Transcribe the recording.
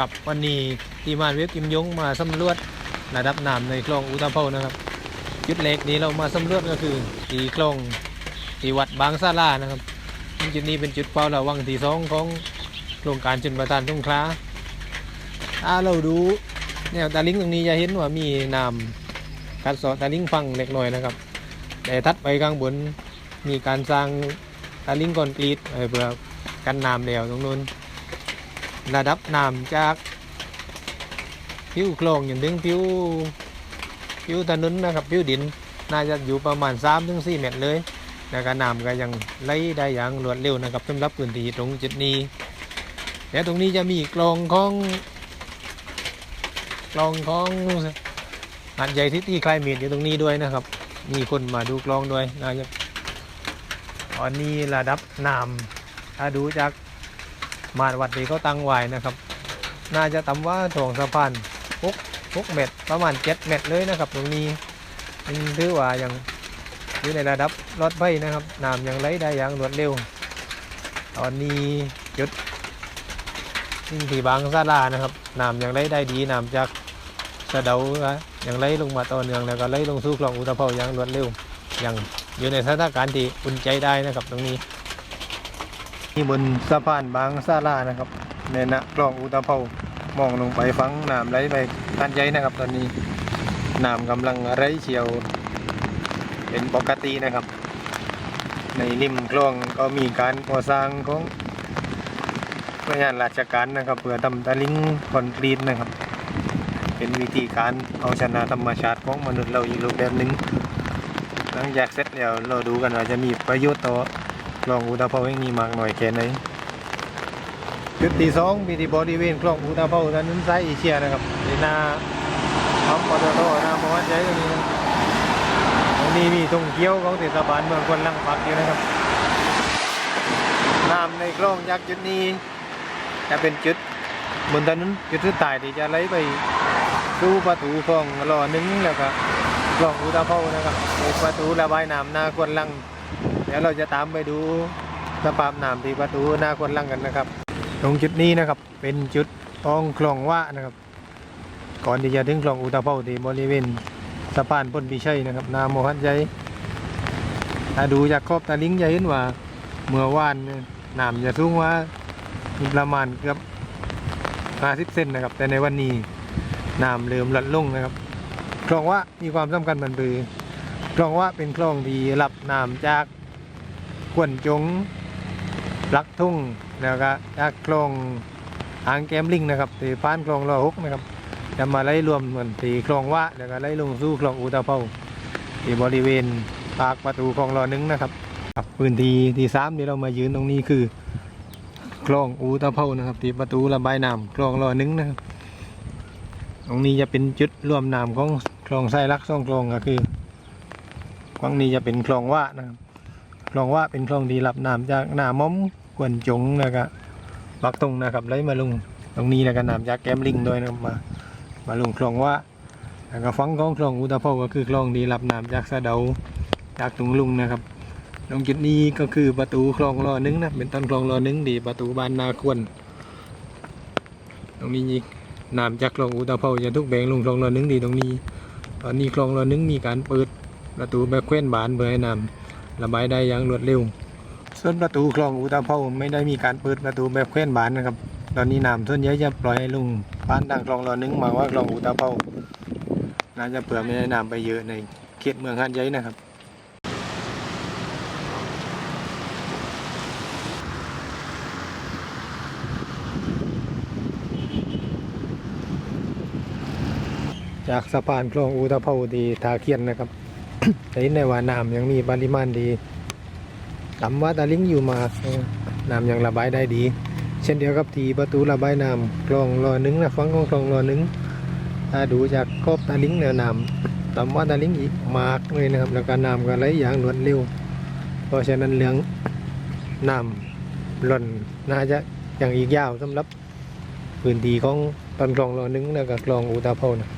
กับวันนี้ทีมงานเว็บกิมยงมาสำรวจระดับน้ำในคลองอุตภเปานะครับจุดเล็กนี้เรามาสำรวจก็คือที่คลองที่วัดบางซาลานะครับจุดนี้เป็นจุดเฝ้าระวังที่สองของโครงการชนประทานสงขลาถ้าเราดูแนวตาลิงตรงนี้จะเห็นว่ามีน้ำการเสอตาลิงฟังเล็กน้อยนะครับ แต่ทัดไปข้างบนมีการสร้างตาลิงคอนกรีตเอ่อเพื่อกันน้ำแล้วตรงนู้น ระดับน้ำจากผิวโคลองอย่างถึงผิวผิวถนนนะครับผิวดินน่าจะอยู่ประมาณ3-4ถึงเมตรเลยแล้วก็น้ำก็ยังไหลได้อย่างรวดเร็วนะครับสำหรับพื้นที่ตรงจุดนี้แล้วตรงนี้จะมีกลองของกลองของหัดใหญ่ที่ที่คลายเมีดอยู่ตรงนี้ด้วยนะครับ มีคนมาดูกลองด้วยนะครับตอนนี้ระดับน้ำถ้าดูจาก มาดวัดดีเขาตั้งไว้นะครับ น่าจะต่ำว่าถ่วงสะพาน6 6เมตรประมาณ7เมตรเลยนะครับ ตรงนี้ยังถือว่ายังอยู่ในระดับรถไฟนะครับน้ำยังไหลได้อย่างรวดเร็ว ตอนนี้จุดที่บางซาลานะครับน้ำยังไหลได้ดีน้ำจากสะเดานะยังไหลลงมาต่อเนื่องแล้วก็ไหลลงสู่คลองอุตภเปาอย่างรวดเร็วยังอยู่ในสถานการณ์ที่อุ่นใจได้นะครับ ตรงนี้ ที่บนสะพานบางซาลานะครับในนะคลองอุตภเปามองลงไปฟังน้ำไหลไปกันใหญ่นะครับ ตอนนี้น้ำกำลังไหลเฉียว เป็นปกตินะครับ ในริมคลองก็มีการก่อสร้างของหน่วยงานราชการนะครับ เพื่อทำตะลิงคอนกรีตนะครับ เป็นวิธีการเอาชนะธรรมชาติของมนุษย์เราอีกรูปแบบหนึ่งหลังจากเสร็จแล้วเราดูกันว่าจะมีประโยชน์ต่อ คลองอุตภเปาแห่งนี้มากหน่อยแค่ไหนจุดที่สองมีที่บริเวณคลองอุตภเปาด้านนู้นซ้ายเอเชียนะครับในนาปั๊มปตทหน้ามอวัดใหญ่ตรงนี้ตรงนี้มีตรงเกี้ยวของเทศบาลเมืองควนลังปักอยู่นะครับน้ำในคลองจากษ์จุดนี้ จะเป็นจุดบนถนนจุดสุดท้ายที่จะไหลไปสู่ประตูคลองรอหนึ่งแล้วก็คลองอุตภเปานะครับประตูระบายน้ำนาควนลัง ดี๋ยวเราจะตามไปดูสภาพน้ำที่ประตูหน้าคนลังกันนะครับ ตรงจุดนี้นะครับเป็นจุดของคลองว่านะครับ ก่อนที่จะถึงคลองอุตภเปาที่บริเวณสะพานพ้นพิชัยนะครับนาโมหันใจถ้าดูจากขอบตาลิงจะเห็นว่าเมื่อวานน้ำจะสูงว่าประมาณเกือบ50เซนนะครับ แต่ในวันนี้น้ำเริ่มลดลงนะครับคลองว่ามีความสำคัญมันคือคลองว่าเป็นคลองที่รับน้ำจาก ขวนจงลักทุ่งแล้วก็จากคลองอ่างแกมลิงนะครับที่ผ่านคลองรอหกนะครับจะมาไล่รวมเหมือนที่คลองว่าแล้วก็ไล่ลงสู่คลองอุตภเปาที่บริเวณปากประตูคลองรอหนึ่งนะครับครับพื้นที่ที่สามที่เรามายืนตรงนี้คือคลองอุตภเปานะครับที่ประตูระบายน้ำคลองรอหนึ่งนะครับ ตรงนี้จะเป็นจุดรวมน้ำของคลองไส้ลักซ่องคลองก็คือกว้างนี้จะเป็นคลองว่านะครับ คลองว่าเป็นคลองดีรับน้ำจากหน้าม้อมกวนจงแล้วก็บักตรงนะครับไหลมาลงตรงนี้แล้วก็น้ำจากแก้มลิงด้วยนะมามาลงคลองว่าแล้วก็ฟังของคลองอุตภเปาก็คือคลองดีรับน้ำจากสะเดาจากตุงลุงนะครับตรงจุดนี้ก็คือประตูคลองรอหนึงนะเป็นต้นคลองรอหนึงดีประตูบานนาควรตรงนี้น้ำจากคลองอุตภเปาจะทุกแบ่งลงคลองรอหนึงดีตรงนี้ ตอนนี้คลองรอหนึงมีการเปิดประตูแบบเคว้นบานเพื่อให้น้ำ ระบายได้อย่างรวดเร็ว ส่วนประตูคลองอุตภเปาไม่ได้มีการเปิดประตูแบบเคว้นบานนะครับ ตอนนี้น้ำส่วนใหญ่จะปล่อยให้ลงผ่านทางคลองรอนึงมาว่าคลองอุตภเปาน่าจะเผื่อไม่ได้น้ำไปเยอะในเขตเมืองหาดใหญ่นะครับจากสะพานคลองอุตภเปาดีทาเคียนนะครับ จะเห็นว่าน้ำยังมีปริมาณดีตำว่าตาลิงอยู่มาน้ำยังระบายได้ดี เช่นเดียวกับทีประตูระบายน้ำคลองรอหนึ่งนะฟังของคลองรอหนึ่งถ้าดูจากขอบตาลิงแนวน้ำตำว่าตาลิงอีกมากเลยนะครับแล้วก็น้ำก็ไหลอย่างรวดเร็ว เพราะฉะนั้นเรื่องน้ำหล่นน่าจะอย่างอีกยาวสำหรับพื้นที่ของตอนคลองรอหนึ่งแล้วก็คลองอุตภเปานะ